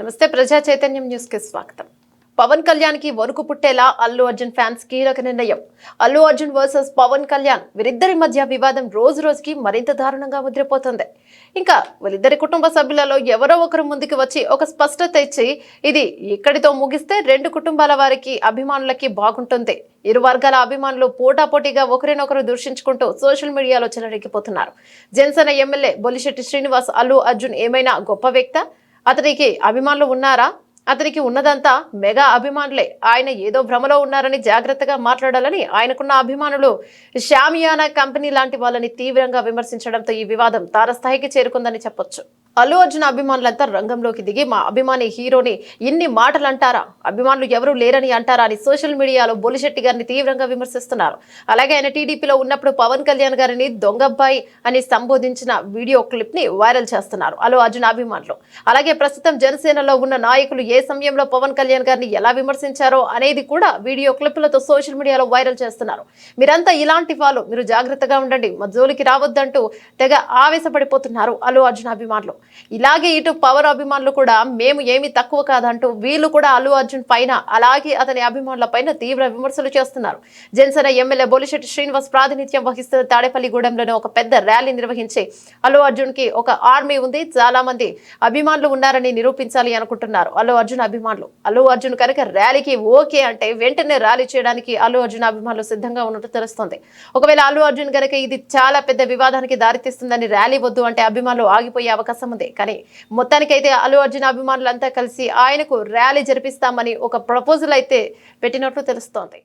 నమస్తే ప్రజా చైతన్యం న్యూస్కి స్వాగతం. పవన్ కళ్యాణ్కి వణుకు పుట్టేలా అల్లు అర్జున్ ఫ్యాన్స్ కీలక నిర్ణయం. అల్లు అర్జున్ వర్సెస్ పవన్ కళ్యాణ్ వీరిద్దరి మధ్య వివాదం రోజు రోజుకి మరింత దారుణంగా ముద్రపోతుంది. ఇంకా వీళ్ళిద్దరి కుటుంబ సభ్యులలో ఎవరో ఒకరు ముందుకు వచ్చి ఒక స్పష్టత ఇచ్చి ఇది ఇక్కడితో ముగిస్తే రెండు కుటుంబాల వారికి అభిమానులకి బాగుంటుంది. ఇరు వర్గాల అభిమానులు పోటాపోటీగా ఒకరినొకరు దూషించుకుంటూ సోషల్ మీడియాలో చెలరెక్కిపోతున్నారు జనసేన ఎమ్మెల్యే బొలిశెట్టి శ్రీనివాస్ అల్లు అర్జున్ ఏమైనా గొప్ప వ్యక్త? అతనికి అభిమానులు ఉన్నారా? అతనికి ఉన్నదంతా మెగా అభిమానులే. ఆయన ఏదో భ్రమలో ఉన్నారని జాగ్రత్తగా మాట్లాడాలని ఆయనకున్న అభిమానులు షామియానా కంపెనీ లాంటి వాళ్ళని తీవ్రంగా విమర్శించడంతో ఈ వివాదం తారస్థాయికి చేరుకుందని చెప్పొచ్చు. అల్లు అర్జున్ అభిమానులంతా రంగంలోకి దిగి మా అభిమాని హీరోని ఇన్ని మాటలు అంటారా అభిమానులు ఎవరూ లేరని అంటారా అని సోషల్ మీడియాలో బొలిశెట్టి గారిని తీవ్రంగా విమర్శిస్తున్నారు. అలాగే ఆయన టీడీపీలో ఉన్నప్పుడు పవన్ కళ్యాణ్ గారిని దొంగబ్బాయి అని సంబోధించిన వీడియో క్లిప్ని వైరల్ చేస్తున్నారు అల్లు అర్జున్ అభిమానులు. అలాగే ప్రస్తుతం జనసేనలో ఉన్న నాయకులు ఏ సమయంలో పవన్ కళ్యాణ్ గారిని ఎలా విమర్శించారో అనేది కూడా వీడియో క్లిప్లతో సోషల్ మీడియాలో వైరల్ చేస్తున్నారు. మీరంతా ఇలాంటి వాళ్ళు మీరు జాగ్రత్తగా ఉండండి మా జోలికి రావద్దంటూ తెగ ఆవేశపడిపోతున్నారు అల్లు అర్జున్ అభిమానులు. ఇలాగే ఇటు పవర్ అభిమానులు కూడా మేము ఏమి తక్కువ కాదంటూ వీళ్ళు కూడా అల్లు అర్జున్ పైన అలాగే అతని అభిమానుల పైన తీవ్ర విమర్శలు చేస్తున్నారు. జనసేన ఎమ్మెల్యే బొలిశెట్టి శ్రీనివాస్ ప్రాతినిధ్యం వహిస్తున్న తాడేపల్లిగూడెంలోనే ఒక పెద్ద ర్యాలీ నిర్వహించి అల్లు అర్జున్కి ఒక ఆర్మీ ఉంది. చాలా మంది అభిమానులు ఉన్నారని నిరూపించాలి అనుకుంటున్నారు. అల్లు అర్జున్ అభిమానులు. అల్లు అర్జున్ కనుక ర్యాలీకి ఓకే అంటే వెంటనే ర్యాలీ చేయడానికి అల్లు అర్జున్ అభిమానులు సిద్ధంగా ఉన్నట్టు తెలుస్తోంది. ఒకవేళ అల్లు అర్జున్ కనుక ఇది చాలా పెద్ద వివాదానికి దారితీస్తుందని ర్యాలీ వద్దు అంటే అభిమానులు ఆగిపోయే అవకాశం ఉంది కానీ మొత్తానికైతే అల్లు అర్జున్ అభిమానులంతా కలిసి ఆయనకు ర్యాలీ జరిపిస్తామని ఒక ప్రపోజల్ అయితే పెట్టినట్లు తెలుస్తోంది.